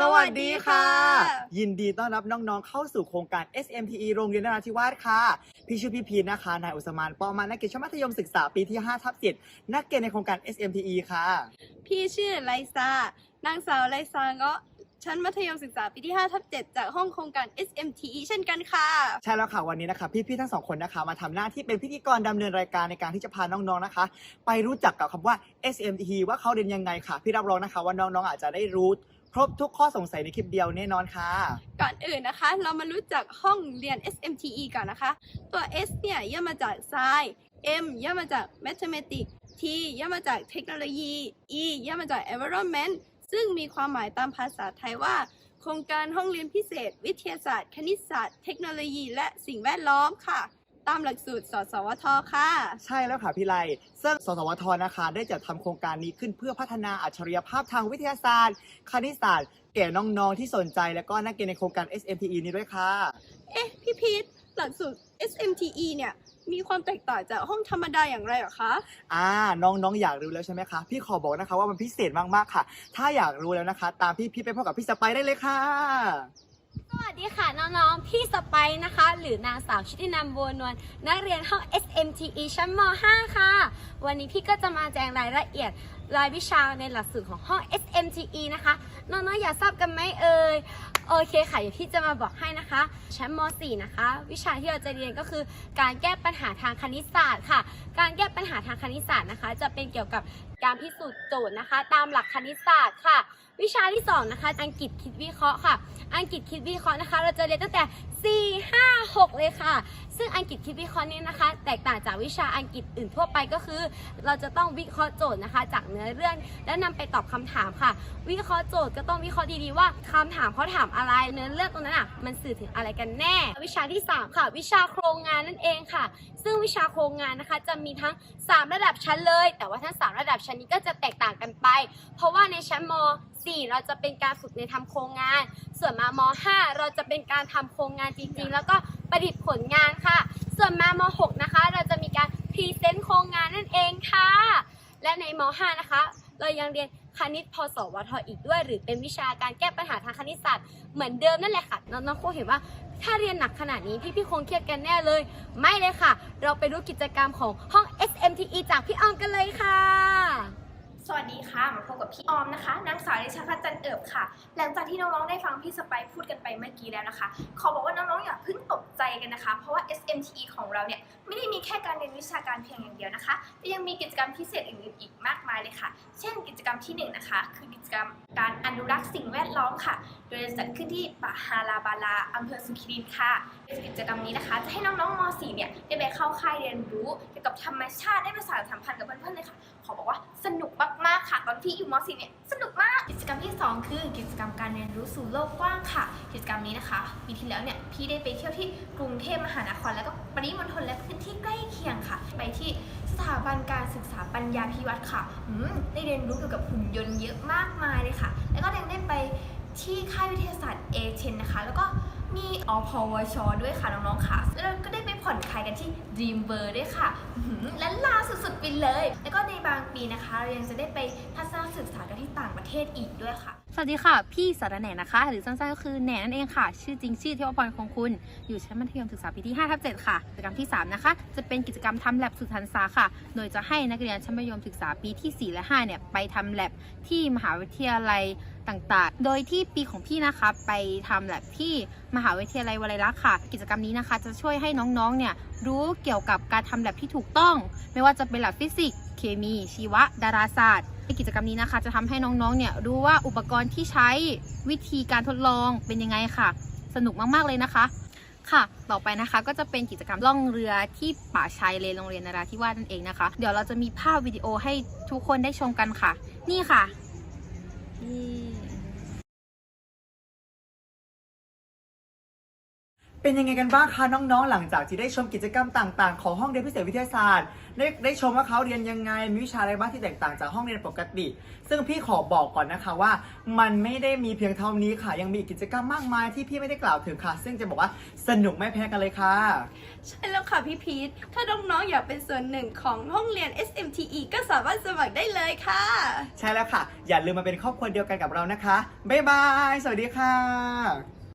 สวัสดีค่ะ ยินดีต้อนรับน้องๆ เข้าสู่โครงการ SMTE โรงเรียนนราธิวาสค่ะ พี่ชื่อพี่พีทนะคะ นายอุสมานปอมานักเรียนชั้นมัธยมศึกษาปีที่5ทับ7นักเรียนในโครงการ SMTE ค่ะ พี่ชื่อไลซานางสาวไลซาก็ชั้นมัธยมศึกษาปีที่5ทับ7จากห้องโครงการ SMTE เช่นกันค่ะ ใช่แล้วค่ะวันนี้นะคะ พี่ๆทั้งสองคนนะคะ มาทำหน้าที่เป็นพิธีกรดำเนินรายการในการที่จะพาน้องๆนะคะ ไปรู้จักกับคำว่า SMTE ว่าเขาเรียนยังไงค่ะ พี่รับรองนะคะว่าน้องๆอาจจะได้รู้ ครบทุกข้อสงสัยในคลิปเดียวแน่นอนค่ะ ก่อนอื่นนะคะ เรามารู้จักห้องเรียน SMTE ก่อนนะคะ ตัว S เนี่ยย่อมาจาก Science M ย่อมาจาก Mathematics T ย่อมาจากเทคโนโลยี E ย่อมาจาก Environment ซึ่งมีความหมายตามภาษาไทยว่า โครงการห้องเรียนพิเศษ วิทยาศาสตร์ คณิตศาสตร์ เทคโนโลยี และสิ่งแวดล้อมค่ะ ตามหลักสูตร สสวท ค่ะ ใช่แล้วค่ะพี่ไลซึ่งสสวทนะคะ ได้จัดทำโครงการนี้ขึ้นเพื่อพัฒนาอัจฉริยภาพทางวิทยาศาสตร์ คณิตศาสตร์ แก่น้องๆ ที่สนใจและก็นักเรียนในโครงการ SMTE นี้ด้วยค่ะ เอ๊ะ พี่พีทหลักสูตร SMTE เนี่ย มีความแตกต่างจากห้องธรรมดาอย่างไรเหรอคะ อ่า น้องๆ อยากรู้แล้วใช่ไหมคะ พี่ขอบอกนะคะว่ามันพิเศษมากๆค่ะ ถ้าอยากรู้แล้วนะคะ ตามพี่พี่ไปพบกับพี่สไปได้เลยค่ะ วัสดีค่ะน้องๆ พี่สไปนะคะ หรือนางสาวชิตินันบัวนวลนักเรียนห้อง SMTE ชั้นม .5 ค่ะ วันนี้พี่ก็จะมาแจ้งรายละเอียดรายวิชาในหลักสูตรของห้อง SMTE นะคะ น้องๆ อยากทราบกันไหมเอ่ย โอเคค่ะ เดี๋ยวพี่จะมาบอกให้นะคะ ชั้นม .4 นะคะ วิชาที่เราจะเรียนก็คือการแก้ปัญหาทางคณิตศาสตร์ค่ะ การแก้ปัญหาทางคณิตศาสตร์นะคะ จะเป็นเกี่ยวกับ การพิสูจน์โจทย์นะคะ ตามหลักคณิตศาสตร์ค่ะ วิชาที่สองนะคะ อังกฤษคิดวิเคราะห์ค่ะ อังกฤษคิดวิเคราะห์นะคะ เราจะเรียนตั้งแต่ 4 5 6 เลยค่ะ ซึ่งอังกฤษคิดวิเคราะห์นี้นะคะ แตกต่างจากวิชาอังกฤษอื่นทั่วไปก็คือ เราจะต้องวิเคราะห์โจทย์นะคะ จากเนื้อเรื่อง และนำไปตอบคำถามค่ะ วิเคราะห์โจทย์ก็ต้องวิเคราะห์ดีๆว่าคำถามเขาถามอะไร เนื้อเรื่องตรงนั้นอะมันสื่อถึงอะไรกันแน่ วิชาที่ 3 ค่ะ วิชาโครงงานนั่นเองค่ะ ซึ่งวิชาโครงงานนะคะ จะมีทั้ง 3 ระดับชั้นเลย แต่ว่าทั้ง 3 ระดับชั้นนี้ก็จะแตกต่างกันไป เพราะว่าในชั้นม 4 เราจะเป็นการฝึกในทำโครงงาน ส่วนมาม 5 เราจะเป็นการทำโครงงานจริงๆ แล้วก็ประดิษฐ์ผลงานค่ะ ส่วนมาม 6 นะคะ เราจะมีการพรีเซนต์โครงงานนั่นเองค่ะ และในม 5 นะคะ เรายังเรียนคณิตพศวทอีกด้วย หรือเป็นวิชาการแก้ปัญหาทางคณิตศาสตร์เหมือนเดิมนั่นแหละค่ะน้องๆคงเห็นว่าถ้าเรียนหนักขนาดนี้พี่ๆคงเครียดกันแน่เลย ไม่เลยค่ะ เราไปรู้กิจกรรมของห้อง SMTE จากพี่ออมกันเลยค่ะ มาพบกับพี่ออมนะคะ นางสาวเดชพัฒน์จันเอิบค่ะ หลังจากที่น้องๆได้ฟังพี่สไปซ์พูดกันไปเมื่อกี้แล้วนะคะ ขอบอกว่าน้องๆอย่าเพิ่งตกใจกันนะคะ เพราะว่า SMTE ของเราเนี่ยไม่ได้มีแค่การเรียนวิชาการเพียงอย่างเดียวนะคะ แต่ยังมีกิจกรรมพิเศษอื่นๆอีกมากมายเลยค่ะ เช่น กิจกรรมที่หนึ่งนะคะ คือกิจกรรมการอนุรักษ์สิ่งแวดล้อมค่ะ โดยจะจัดขึ้นที่ป่าฮาราบาลาอำเภอสุขิรินค่ะกิจกรรมนี้นะคะ จะให้น้องๆม .4 เนี่ยได้ไปเข้าค่ายเรียนรู้เกี่ยวกับธรรมชาติได้ไปสานสัมพันธ์กับเพื่อนๆเลยค่ะขอบอกว่าสนุกมากๆค่ะ ตอนที่อยู่ม .4 เนี่ยสนุกมากกิจกรรมที่ 2 คือ กิจกรรมการเรียนรู้สู่โลกกว้างค่ะ กิจกรรมนี้นะคะปีที่แล้วเนี่ยพี่ได้ไปเที่ยวที่กรุงเทพมหานคร แล้วก็ปริมณฑลและพื้นที่ใกล้เคียงค่ะ ไปที่สถาบันการศึกษาปัญญาพิวัตรค่ะอืมได้เรียนรู้เกี่ยวกับหุ่นยนต์เยอะมากมายเลยค่ะ แล้วก็ยังได้ไปที่ค่ายวิทยาศาสตร์เอเชนนะคะ แล้วก็ มีอพวช ด้วยค่ะน้องๆค่ะ แล้วเราก็ได้ไปผ่อนคลายกันที่ Dream World ด้วยค่ะและลาสุดๆไปเลย แล้วก็ในบางปีนะคะ เรายังจะได้ไปทัศนศึกษากันที่ต่างประเทศอีกด้วยค่ะ สวัสดีค่ะ พี่สารแหน่นะคะ หรือสั้นๆก็คือแหน่นั่นเองค่ะ ชื่อจริงชื่อเทวพรคงคุณ อยู่ชั้นมัธยมศึกษาปีที่5ทับ7ค่ะกิจกรรมที่ 3 นะคะ จะเป็นกิจกรรมทำแลบสุดทันษาค่ะ โดยจะให้นักเรียนชั้นมัธยมศึกษาปีที่ 4 และ 5 เนี่ย ไปทำแลบที่มหาวิทยาลัยต่างๆ โดยที่ปีของพี่นะคะไปทำแลบที่มหาวิทยาลัยวลัยลักษณ์ค่ะ กิจกรรมนี้นะคะ จะช่วยให้น้องๆ เนี่ยรู้เกี่ยวกับการทำแลบที่ถูกต้อง ไม่ว่าจะเป็นแลบฟิสิกส์ เคมีชีวะ ดาราศาสตร์ในกิจกรรมนี้นะคะ จะทำให้น้องๆเนี่ยรู้ว่าอุปกรณ์ที่ใช้วิธีการทดลองเป็นยังไงค่ะ สนุกมากๆเลยนะคะค่ะ ต่อไปนะคะก็จะเป็นกิจกรรมล่องเรือที่ป่าชายเลนโรงเรียนนราธิวาสนั่นเองนะคะ เดี๋ยวเราจะมีภาพวิดีโอให้ทุกคนได้ชมกันค่ะ นี่ค่ะนี่ เป็นยังไงกันบ้างคะน้องๆ หลังจากที่ได้ชมกิจกรรมต่างๆ ของห้องเรียนพิเศษวิทยาศาสตร์ ได้ได้ชมว่าเขาเรียนยังไงมีวิชาอะไรบ้างที่แตกต่างจากห้องเรียนปกติ ซึ่งพี่ขอบอกก่อนนะคะว่า มันไม่ได้มีเพียงเท่านี้ค่ะ ยังมีอีกกิจกรรมมากมายที่พี่ไม่ได้กล่าวถึงค่ะ ซึ่งจะบอกว่าสนุกไม่แพ้กันเลยค่ะ ใช่แล้วค่ะพี่พีทถ้าน้องๆ อยากเป็นส่วนหนึ่งของห้องเรียน SMTE ก็สามารถสมัครได้เลยค่ะ ใช่แล้วค่ะ อย่าลืมมาเป็นครอบครัวเดียวกันกับเรานะคะบ๊ายบายสวัสดีค่ะ